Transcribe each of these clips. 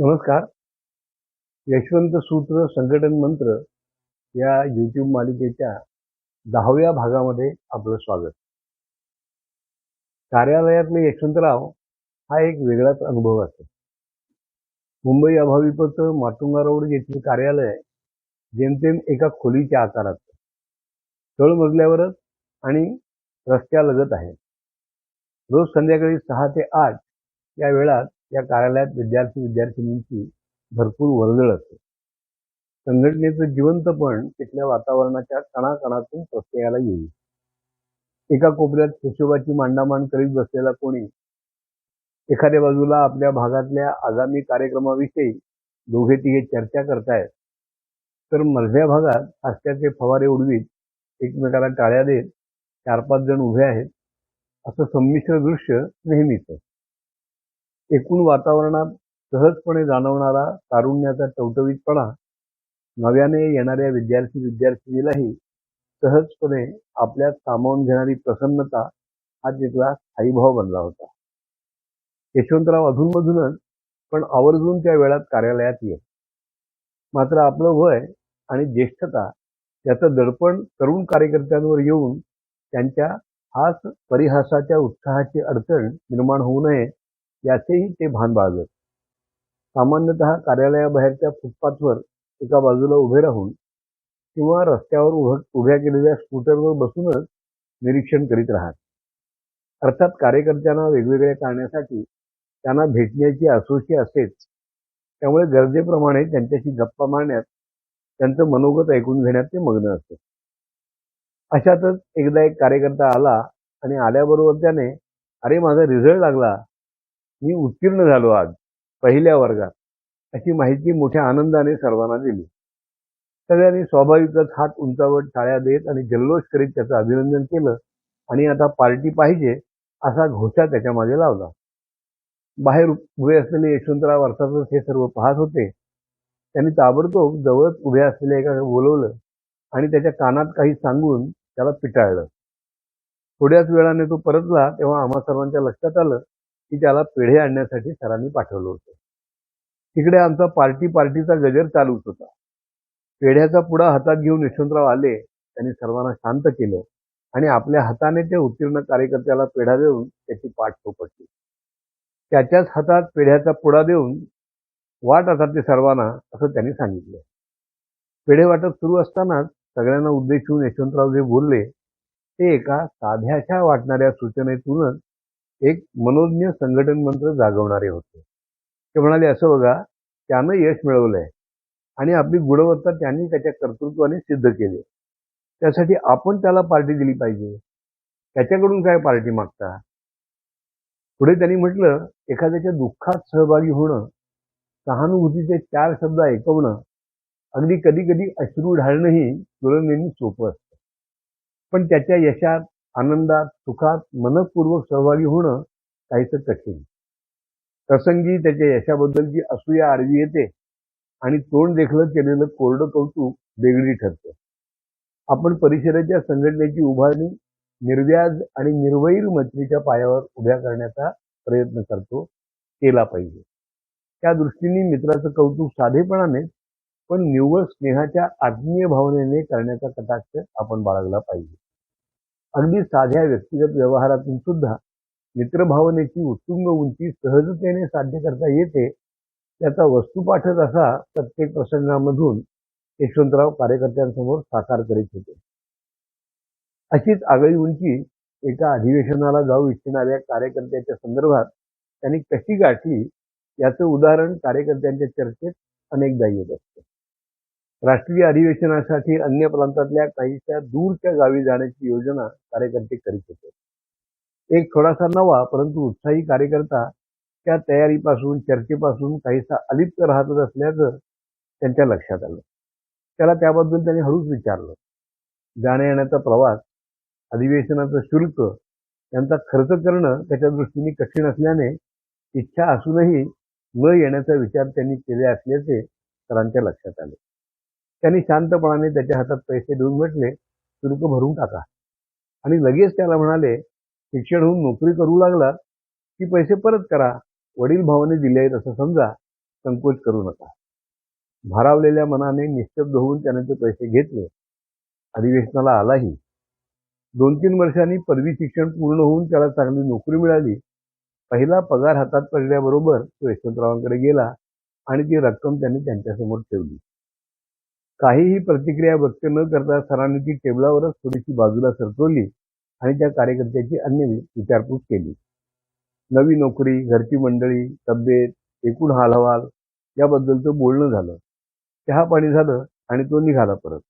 नमस्कार. यशवंत सूत्र संघटन मंत्र या यूट्यूब मालिकेच्या दहाव्या भागामध्ये आपलं स्वागत. कार्यालयातले यशवंतराव हा एक वेगळाच अनुभव असतो. मुंबई अभाविपचं माटुंगा रोड येथील कार्यालय जेमतेम एका खोलीच्या आकारात. तळ मजल्यावरच आणि रस्त्यालगत आहे. रोज संध्याकाळी सहा ते आठ या वेळात या कार्यालयात विद्यार्थी विद्यार्थिनींची भरपूर वर्दळ असते. संघटनेचं जिवंतपण तिथल्या वातावरणाच्या कणाकणातून प्रत्ययाला येईल. एका कोपऱ्यात हिशोबाची मांडामांड करीत बसलेला कोणी एखाद्या बाजूला आपल्या भागातल्या आगामी कार्यक्रमाविषयी दोघे तिघे चर्चा करतायत. तर मधल्या भागात हास्याचे फवारे उडवीत एकमेकाला टाळ्या देत चार पाच जण उभे आहेत. असं संमिश्र दृश्य नेहमीच एकूण वातावरणात सहजपणे जाणवणारा तारुण्याचा टवटवीतपणा नव्याने येणाऱ्या विद्यार्थी विद्यार्थिनीलाही सहजपणे आपल्यात सामावून घेणारी प्रसन्नता हा तिथला स्थायीभाव बनला होता. यशवंतराव अधूनमधूनच पण आवर्जून त्या वेळात कार्यालयात येत. मात्र आपलं वय आणि ज्येष्ठता याचं दडपण तरुण कार्यकर्त्यांवर येऊन त्यांच्या हास परिहासाच्या उत्साहाची अडचण निर्माण होऊ नये याचेही ते भान बाळगत. सामान्यतः कार्यालयाबाहेरच्या फुटपाथवर एका बाजूला उभे राहून किंवा रस्त्यावर उभ उभ्या केलेल्या स्कूटरवर बसूनच निरीक्षण करीत राहत. अर्थात कार्यकर्त्यांना वेगवेगळ्या करण्यासाठी त्यांना भेटण्याची असोशी असेच त्यामुळे गरजेप्रमाणे त्यांच्याशी गप्पा मारण्यात त्यांचं मनोगत ऐकून घेण्यात ते मग्न असते. अशातच एकदा एक कार्यकर्ता आला आणि आल्याबरोबर त्याने अरे माझा रिझल्ट लागला. मी उत्तीर्ण झालो आज पहिल्या वर्गात. अशी माहिती मोठ्या आनंदाने सर्वांना दिली. सगळ्यांनी स्वाभाविकच हात उंचावट टाळ्या देत आणि जल्लोष करीत त्याचं अभिनंदन केलं आणि आता पार्टी पाहिजे असा घोषा त्याच्यामागे लावला. बाहेर उभे असलेले यशवंतराव अर्थातच हे सर्व पाहत होते. त्यांनी ताबडतोब जवळच उभ्या असलेल्या एका बोलवलं आणि त्याच्या कानात काही सांगून त्याला पिटाळलं. थोड्याच वेळाने तो परतला तेव्हा आम्हा सर्वांच्या लक्षात आलं की त्याला पेढे आणण्यासाठी सरांनी पाठवलं होतं. तिकडे आमचा पार्टी पार्टीचा गजर चालूच होता. पेढ्याचा पुडा हातात घेऊन यशवंतराव आले त्यांनी सर्वांना शांत केलं आणि आपल्या हाताने त्या उत्तीर्ण कार्यकर्त्याला पेढा देऊन त्याची पाठ थोपटली त्याच्याच हातात पेढ्याचा पुडा देऊन वाट आता ते सर्वांना असं त्यांनी सांगितलं. पेढे वाटप सुरू असतानाच सगळ्यांना उद्देशून यशवंतराव जे बोलले ते एका साध्याशा वाटणाऱ्या सूचनेतूनच एक मनोज्ञ संघटन मंत्र जागवणारे होते. ते म्हणाले असं बघा त्यानं यश मिळवलंय आणि आपली गुणवत्ता त्यांनी त्याच्या कर्तृत्वाने सिद्ध केली. त्यासाठी आपण त्याला पार्टी दिली पाहिजे. त्याच्याकडून काय पार्टी मागता? पुढे त्यांनी म्हटलं एखाद्याच्या दुःखात सहभागी होणं सहानुभूतीचे चार शब्द ऐकवणं अगदी कधी कधी अश्रू ढाळणंही तुलनेने सोपं असतं. पण त्याच्या यशात आनंदात सुखात मनपूर्वक सहभागी होणं काहीच कठीण. प्रसंगी त्याच्या यशाबद्दलची असूया आडवी येते आणि तोंड देखलं केलेलं कोरडं कौतुक वेगळी ठरतं. आपण परिषदेच्या संघटनेची उभारणी निर्व्याज आणि निर्वैर मैत्रीच्या पायावर उभ्या करण्याचा प्रयत्न करतो केला पाहिजे. त्या दृष्टीने मित्राचं कौतुक साधेपणाने पण निव्वळ स्नेहाच्या आत्मीय भावनेने करण्याचा कटाक्ष आपण बाळगला पाहिजे. अगदी साध्या व्यक्तिगत व्यवहारातून सुद्धा मित्रभावनेची उत्तुंग उंची सहजतेने साध्य करता येते त्याचा वस्तुपाठच असा प्रत्येक प्रसंगामधून यशवंतराव कार्यकर्त्यांसमोर साकार करीत होते. अशीच आगळी उंची एका अधिवेशनाला जाऊ इच्छिणाऱ्या कार्यकर्त्याच्या संदर्भात त्यांनी कशी गाठली याचं उदाहरण कार्यकर्त्यांच्या चर्चेत अनेकदा येत असते. राष्ट्रीय अधिवेशनासाठी अन्य प्रांतातल्या काहीशा दूरच्या गावी जाण्याची योजना कार्यकर्ते करीत होते. एक थोडासा नवा परंतु उत्साही कार्यकर्ता त्या तयारीपासून चर्चेपासून काहीसा अलिप्त राहतच असल्याचं त्यांच्या लक्षात आलं. त्याला त्याबद्दल त्यांनी हळूच विचारलं. जाण्या येण्याचा प्रवास अधिवेशनाचं शुल्क यांचा खर्च करणं त्याच्या दृष्टीने कठीण असल्याने इच्छा असूनही न येण्याचा विचार त्यांनी केले असल्याचे सरांच्या लक्षात आले. त्यांनी शांतपणाने त्याच्या हातात पैसे देऊन म्हटले शुल्क भरून टाका. आणि लगेच त्याला म्हणाले शिक्षण होऊन नोकरी करू लागला की पैसे परत करा. वडील भावाने दिले आहेत असं समजा संकोच करू नका. भारावलेल्या मनाने निस्तब्ध होऊन त्याने ते पैसे घेतले. अधिवेशनाला आलाही. दोन तीन वर्षांनी पदवी शिक्षण पूर्ण होऊन त्याला चांगली नोकरी मिळाली. पहिला पगार हातात पडल्याबरोबर तो यशवंतरावांकडे गेला आणि ती रक्कम त्यांनी त्यांच्यासमोर ठेवली. काहीही प्रतिक्रिया व्यक्त न करता सरांनी ती टेबलावरच थोडीशी बाजूला सरकवली आणि त्या कार्यकर्त्याची अन्य विचारपूस केली. नवी नोकरी घरची मंडळी तब्येत एकूण हालहवाल याबद्दलचं बोलणं झालं. चहा पाणी झालं आणि तो निघाला परत.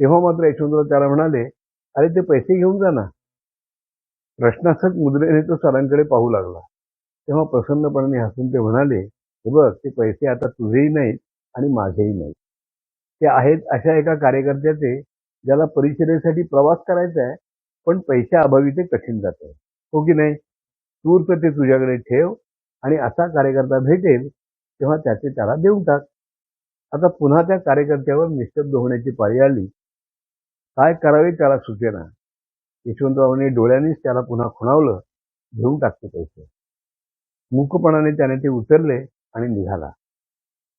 तेव्हा मात्र यशवंतराव त्याला म्हणाले अरे ते पैसे घेऊन जा ना. प्रश्नासक मुद्रेने तो सरांकडे पाहू लागला. तेव्हा प्रसन्नपणाने हसून ते म्हणाले हे बघ ते पैसे आता तुझेही नाहीत आणि माझेही नाहीत. ते आहेत अशा एका कार्यकर्त्याचे ज्याला परिषदेसाठी प्रवास करायचा आहे पण पैशाअभावी ते कठीण जात. आहे हो की नाही? तूर्त ते तुझ्याकडे ठेव आणि असा कार्यकर्ता भेटेल तेव्हा त्याचे त्याला देऊन टाक. आता पुन्हा त्या कार्यकर्त्यावर निशब्द होण्याची पाळी आली. काय करावे त्याला सुचेना. यशवंतरावाने डोळ्यांनीच त्याला पुन्हा खुणावलं. घेऊन टाकते पैसे. मूकपणाने त्याने ते उतरले आणि निघाला.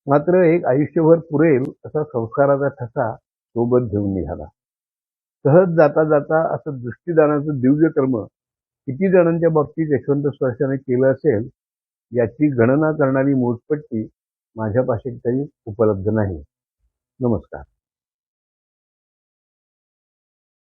मात्र एक आयुष्यभर पुरेल असा संस्काराचा ठसा सोबत घेऊन निघाला. सहज जाता जाता असं दृष्टीदानाचं दिव्य कर्म किती जणांच्या बाबतीत यशवंत स्पर्शाने केलं असेल याची गणना करणारी मोजपट्टी माझ्यापाशी काही उपलब्ध नाही. नमस्कार.